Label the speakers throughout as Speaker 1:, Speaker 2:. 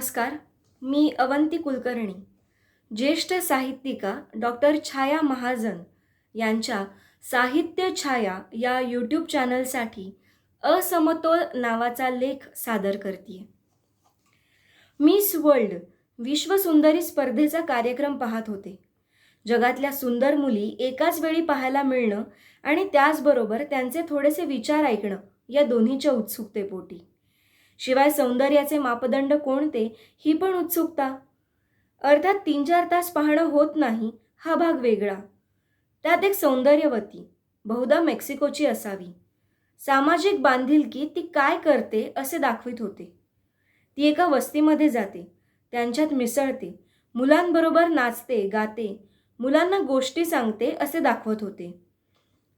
Speaker 1: नमस्कार मी अवंती कुलकर्णी ज्येष्ठ साहित्यिका डॉक्टर छाया महाजन यांच्या साहित्य छाया या यूट्यूब चॅनलसाठी असमतोल नावाचा लेख सादर करते मिस वर्ल्ड विश्वसुंदरी स्पर्धेचा कार्यक्रम पाहत होते. जगातल्या सुंदर मुली एकाच वेळी पाहायला मिळणं आणि त्याचबरोबर त्यांचे थोडेसे विचार ऐकणं या दोन्हीच्या उत्सुकतेपोटी. शिवाय सौंदर्याचे मापदंड कोणते ही पण उत्सुकता. अर्थात तीन चार तास पाहणं होत नाही हा भाग वेगळा. त्यात एक सौंदर्यवती बहुधा मेक्सिकोची असावी. सामाजिक बांधिलकी ती काय करते असे दाखवित होते. ती एका वस्तीमध्ये जाते त्यांच्यात मिसळते मुलांबरोबर नाचते गाते मुलांना गोष्टी सांगते असे दाखवत होते.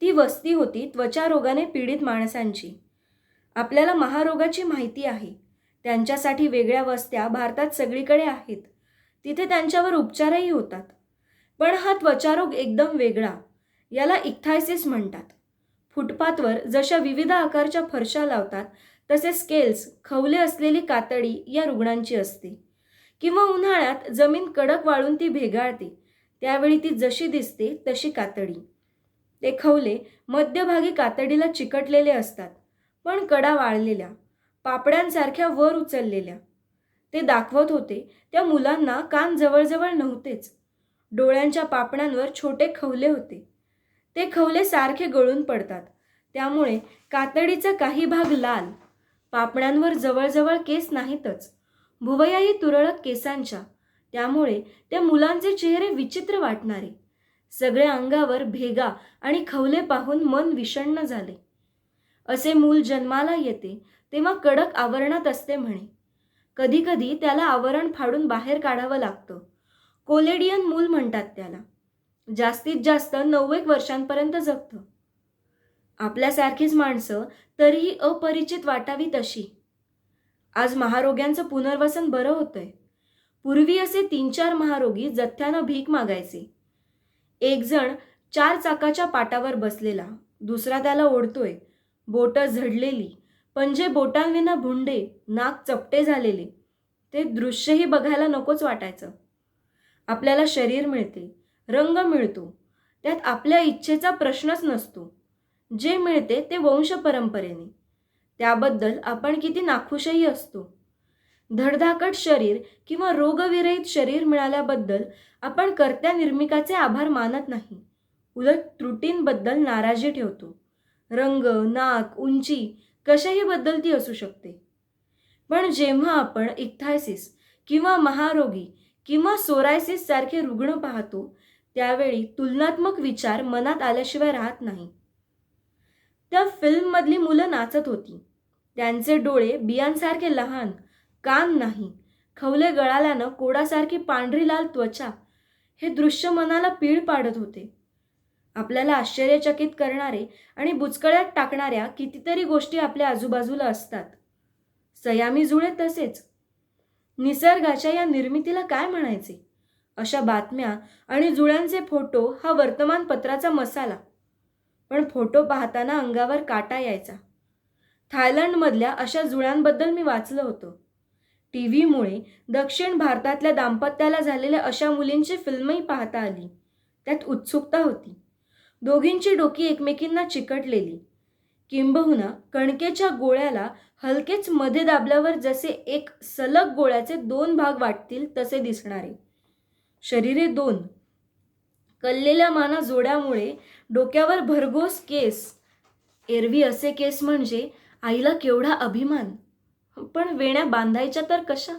Speaker 1: ती वस्ती होती त्वचारोगाने पीडित माणसांची. आपल्याला महारोगाची माहिती आहे. त्यांच्यासाठी वेगळ्या वस्त्या भारतात सगळीकडे आहेत. तिथे त्यांच्यावर उपचारही होतात. पण हा त्वचारोग एकदम वेगळा याला इक्थायसिस म्हणतात. फुटपाथवर जशा विविध आकारच्या फरशा लावतात तसे स्केल्स खवले असलेली कातडी या रुग्णांची असते. किंवा उन्हाळ्यात जमीन कडक वाळून ती भेगाळते त्यावेळी ती जशी दिसते तशी कातडी. ते खवले मध्यभागी कातडीला चिकटलेले असतात. पण कडा वाळलेल्या पापड्यांसारख्या वर उचललेल्या. ते दाखवत होते त्या मुलांना कान जवळजवळ नव्हतेच. डोळ्यांच्या पापण्यांवर छोटे खवले होते. ते खवले सारखे गळून पडतात. त्यामुळे कातडीचा काही भाग लाल. पापण्यांवर जवळजवळ केस नाहीतच. भुवयाही तुरळक केसांच्या. त्यामुळे त्या मुलांचे चेहरे विचित्र वाटणारे. सगळ्या अंगावर भेगा आणि खवले पाहून मन विषण्ण झाले. असे मूल जन्माला येते तेव्हा कडक आवरणात असते म्हणे. कधीकधी त्याला आवरण फाडून बाहेर काढावं लागतं. कोलेडियन मूल म्हणतात त्याला. जास्तीत जास्त नऊ एक वर्षांपर्यंत जगतं. आपल्यासारखीच माणसं तरीही अपरिचित वाटावी तशी. आज महारोग्यांचं पुनर्वसन बरं होतंय. पूर्वी असे तीन चार महारोगी जथ्यानं भीक मागायचे. एक जण चार चाकाच्या पाटावर बसलेला दुसरा त्याला ओढतोय. बोटं झडलेली. पंजे बोटांविना भुंडे नाक चपटे झालेले. ते दृश्यही बघायला नकोच वाटायचं. आपल्याला शरीर मिळते रंग मिळतो. त्यात आपल्या इच्छेचा प्रश्नच नसतो. जे मिळते ते वंश परंपरेने. त्याबद्दल आपण किती नाखुशही असतो. धडधाकट शरीर किंवा रोगविरहित शरीर मिळाल्याबद्दल आपण कर्त्या निर्मिकाचे आभार मानत नाही. उलट त्रुटींबद्दल नाराजी ठेवतो. रंग नाक उंची कशाही बदलती असू शकते. पण जेव्हा आपण इक्थायसिस किंवा महारोगी किंवा सोरायसिस सारखे रुग्ण पाहतो त्यावेळी तुलनात्मक विचार मनात आल्याशिवाय राहत नाही. त्या फिल्ममधली मुलं नाचत होती. त्यांचे डोळे बियांसारखे लहान कान नाही खवले गळाल्यानं कोडासारखी पांढरी लाल त्वचा हे दृश्य मनाला पीळ पाडत होते. आपल्याला आश्चर्यचकित करणारे आणि बुचकळ्यात टाकणाऱ्या कितीतरी गोष्टी आपल्या आजूबाजूला असतात. सयामी जुळे तसेच. निसर्गाच्या या निर्मितीला काय म्हणायचे? अशा बातम्या आणि जुळ्यांचे फोटो हा वर्तमानपत्राचा मसाला. पण फोटो पाहताना अंगावर काटा यायचा. थायलंडमधल्या अशा जुळ्यांबद्दल मी वाचलं होतं. टी व्हीमुळे दक्षिण भारतातल्या दाम्पत्याला झालेल्या अशा मुलींची फिल्मही पाहता आली. त्यात उत्सुकता होती. दोघींची डोकी एकमेकींना चिकटलेली. किंबहुना कणकेच्या गोळ्याला हलकेच मध्ये दाबल्यावर जसे एक सलग गोळ्याचे दोन भाग वाटतील तसे दिसणारे. शरीरे दोन. कल्लेल्या माना जोड्यामुळे डोक्यावर भरघोस केस. एरवी असे केस म्हणजे आईला केवढा अभिमान. पण वेण्या बांधायच्या तर कशा?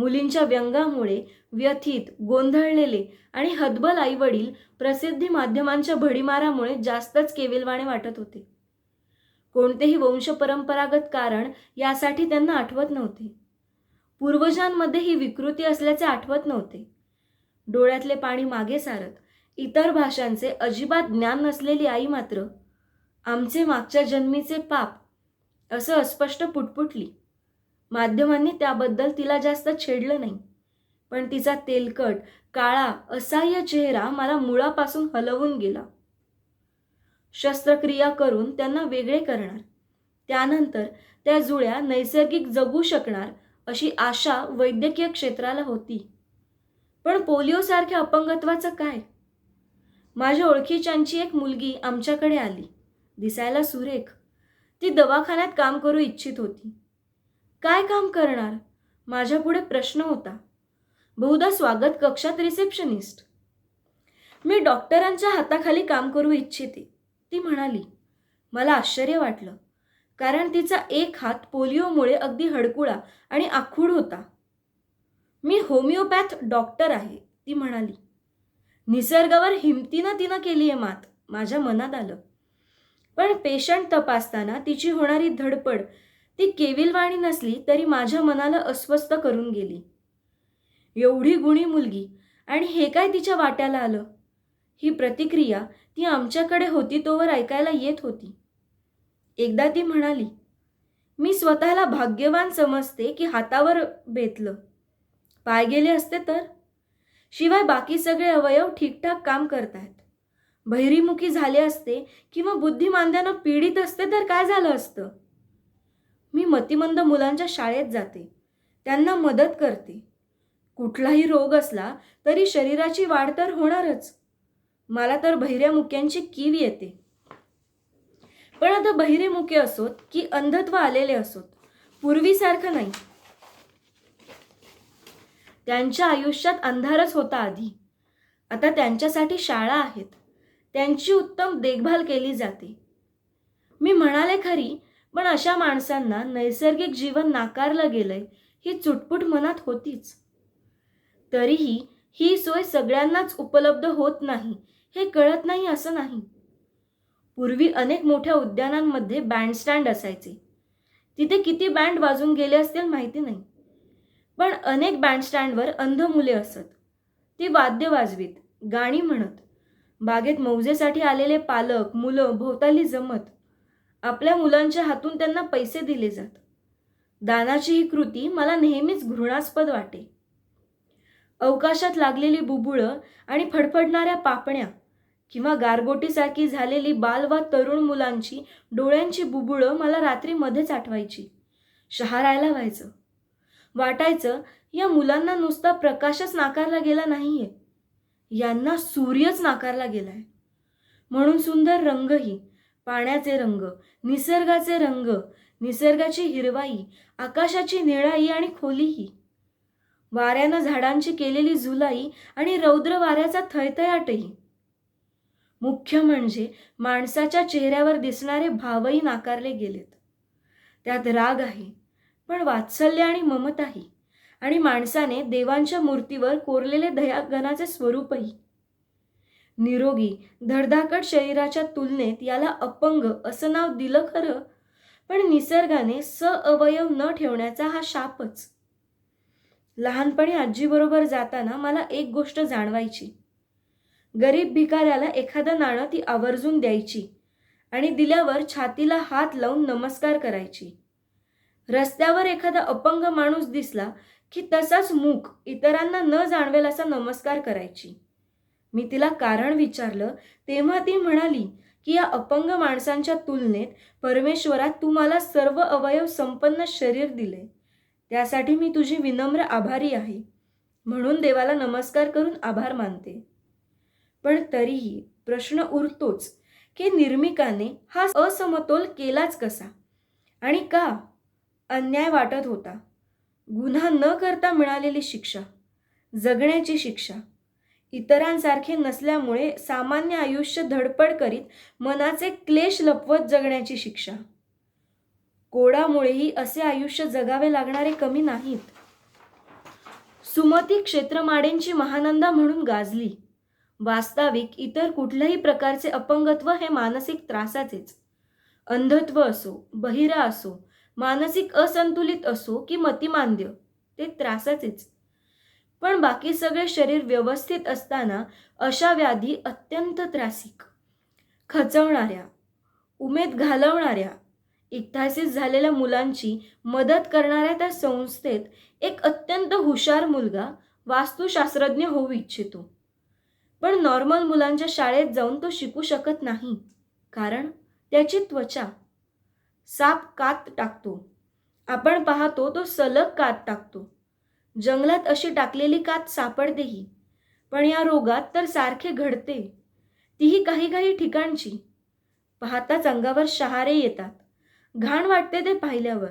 Speaker 1: मुलींच्या व्यंगामुळे व्यथित गोंधळलेले आणि हतबल आईवडील प्रसिद्धी माध्यमांच्या भडीमारामुळे जास्तच केविलवाणे वाटत होते. कोणतेही वंशपरंपरागत कारण यासाठी त्यांना आठवत नव्हते. पूर्वजांमध्ये ही विकृती असल्याचे आठवत नव्हते. डोळ्यातले पाणी मागे सारत इतर भाषांचे अजिबात ज्ञान नसलेली आई मात्र आमचे मागच्या जन्मीचे पाप असं अस्पष्ट पुटपुटली. माध्यमांनी त्याबद्दल तिला जास्त छेडलं नाही. पण तिचा तेलकट काळा असह्य चेहरा मला मुळापासून हलवून गेला. शस्त्रक्रिया करून त्यांना वेगळे करणार. त्यानंतर त्या जुळ्या नैसर्गिक जगू शकणार अशी आशा वैद्यकीय क्षेत्राला होती. पण पोलिओसारख्या अपंगत्वाचं काय? माझ्या ओळखीच्यांची एक मुलगी आमच्याकडे आली. दिसायला सुरेख. ती दवाखान्यात काम करू इच्छित होती. काय काम करणार? माझ्या पुढे प्रश्न होता. बहुधा स्वागत कक्षात रिसेप्शनिस्ट. मी डॉक्टरांच्या हाताखाली काम करू इच्छिते. ती म्हणाली मला आश्चर्य वाटलं कारण तिचा एक हात पोलिओमुळे अगदी हडकुळा आणि आखूड होता. मी होमिओपॅथ डॉक्टर आहे. ती म्हणाली निसर्गावर हिमतीनं तिनं केली आहे मात. माझ्या मनात आलं. पण पेशंट तपासताना तिची होणारी धडपड ती केविलवाणी नसली तरी माझ्या मनाला अस्वस्थ करून गेली. एवढी गुणी मुलगी आणि हे काय तिच्या वाट्याला आलं? ही प्रतिक्रिया ती आमच्याकडे होती तोवर ऐकायला येत होती. एकदा ती म्हणाली मी स्वतःला भाग्यवान समजते की हातावर बेतलं. पाय गेले असते तर? शिवाय बाकी सगळे अवयव ठीकठाक काम करतायत. बहिरीमुखी झाले असते किंवा बुद्धिमांद्यानं पीडित असते तर काय झालं असतं? मी मतिमंद मुलांच्या शाळेत जाते. त्यांना मदत करते. कुठलाही रोग असला तरी शरीराची वाढ तर होणारच. मला तर बहिऱ्या मुक्यांची कीव येते. पण आता बहिरे मुके असोत की अंधत्व आलेले असोत. पूर्वीसारखं नाही. त्यांच्या आयुष्यात अंधारच होता आधी. आता त्यांच्यासाठी शाळा आहेत. त्यांची उत्तम देखभाल केली जाते. मी म्हणाले खरी पण अशा माणसांना नैसर्गिक जीवन नाकारलं गेलंय ही चुटपुट मनात होतीच. तरीही ही सोय सगळ्यांनाच उपलब्ध होत नाही हे कळत नाही असं नाही. पूर्वी अनेक मोठ्या उद्यानांमध्ये बँडस्टँड असायचे. तिथे किती बँड वाजून गेले असतील माहिती नाही. पण अनेक बँडस्टँडवर अंध मुले असत. ती वाद्य वाजवीत गाणी म्हणत. बागेत मौजेसाठी आलेले पालक मुलं भोवताली जमत. आपल्या मुलांच्या हातून त्यांना पैसे दिले जात. दानाची ही कृती मला नेहमीच घृणास्पद वाटे. अवकाशात लागलेली बुबुळं आणि फडफडणाऱ्या पापण्या किंवा गारगोटीसारखी झालेली बाल वा तरुण मुलांची डोळ्यांची बुबुळं मला रात्री मध्येच आठवायची. शहारायला व्हायचं. वाटायचं या मुलांना नुसता प्रकाशच नाकारला गेला नाहीये. यांना सूर्यच नाकारला गेलाय. म्हणून सुंदर रंगही पाण्याचे रंग निसर्गाचे रंग निसर्गाची हिरवाई आकाशाची निळाई आणि खोलीही. वाऱ्यानं झाडांची केलेली झुलाई आणि रौद्र वाऱ्याचा थयथयाटही मुख्य म्हणजे माणसाच्या चेहऱ्यावर दिसणारे भावही नाकारले गेलेत. त्यात राग आहे पण वात्सल्य आणि ममताही. आणि माणसाने देवांच्या मूर्तीवर कोरलेले दयागनाचे स्वरूपही. निरोगी धडधाकट शरीराच्या तुलनेत याला अपंग असं नाव दिलं खरं? पण निसर्गाने स अवयव न ठेवण्याचा हा शापच. लहानपणी आजीबरोबर जाताना मला एक गोष्ट जाणवायची. गरीब भिकाऱ्याला एखादं नाणं ती आवर्जून द्यायची आणि दिल्यावर छातीला हात लावून नमस्कार करायची. रस्त्यावर एखादा अपंग माणूस दिसला की तसाच मूक इतरांना न जाणवेल असा नमस्कार करायची. मी तिला कारण विचारलं तेव्हा ती म्हणाली की या अपंग माणसांच्या तुलनेत परमेश्वरात तू मला सर्व अवयव संपन्न शरीर दिले त्यासाठी मी तुझी विनम्र आभारी आहे. म्हणून देवाला नमस्कार करून आभार मानते. पण तरीही प्रश्न उरतोच की निर्मिकाने हा असमतोल केलाच कसा? आणि का? अन्याय वाटत होता. गुन्हा न करता मिळालेली शिक्षा जगण्याची शिक्षा इतरांसारखे नसल्यामुळे सामान्य आयुष्य धडपड करीत मनाचे क्लेश लपवत जगण्याची शिक्षा. कोडामुळेही असे आयुष्य जगावे लागणारे कमी नाहीत. सुमती क्षेत्रमाडेंची महानंदा म्हणून गाजली. वास्तविक इतर कुठल्याही प्रकारचे अपंगत्व हे मानसिक त्रासाचेच. अंधत्व असो बहिरा असो मानसिक असंतुलित असो की मतिमांद्य ते त्रासाचेच. पण बाकी सगळे शरीर व्यवस्थित असताना अशा व्याधी अत्यंत त्रासिक. खचवणाऱ्या उमेद घालवणाऱ्या इकथासीस झालेल्या मुलांची मदत करणाऱ्या त्या संस्थेत एक अत्यंत हुशार मुलगा वास्तुशास्त्रज्ञ होऊ इच्छितो. पण नॉर्मल मुलांच्या शाळेत जाऊन तो शिकू शकत नाही. कारण त्याची त्वचा साप कात टाकतो. आपण पाहतो तो सलग कात टाकतो. जंगलात अशी टाकलेली कात सापडतेही. पण या रोगात तर सारखे घडते. तीही काही काही ठिकाणची. पाहताच अंगावर शहारे येतात. घाण वाटते ते पाहिल्यावर.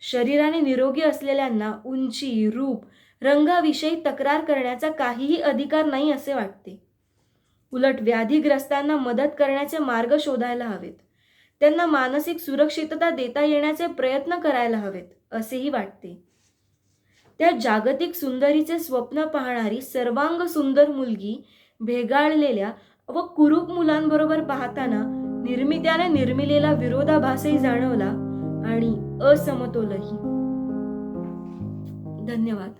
Speaker 1: शरीराने निरोगी असलेल्यांना उंची रूप रंगाविषयी तक्रार करण्याचा काहीही अधिकार नाही असे वाटते. उलट व्याधीग्रस्तांना मदत करण्याचे मार्ग शोधायला हवेत. त्यांना मानसिक सुरक्षितता देता येण्याचे प्रयत्न करायला हवेत असेही वाटते. त्या जागतिक सुंदरीचे स्वप्न पाहणारी सर्वांग सुंदर मुलगी भेगाळलेल्या व कुरूप मुलांबरोबर पाहताना निर्मित्याने निर्मिलेला विरोधाभासही जाणवला आणि असमतोलही. धन्यवाद.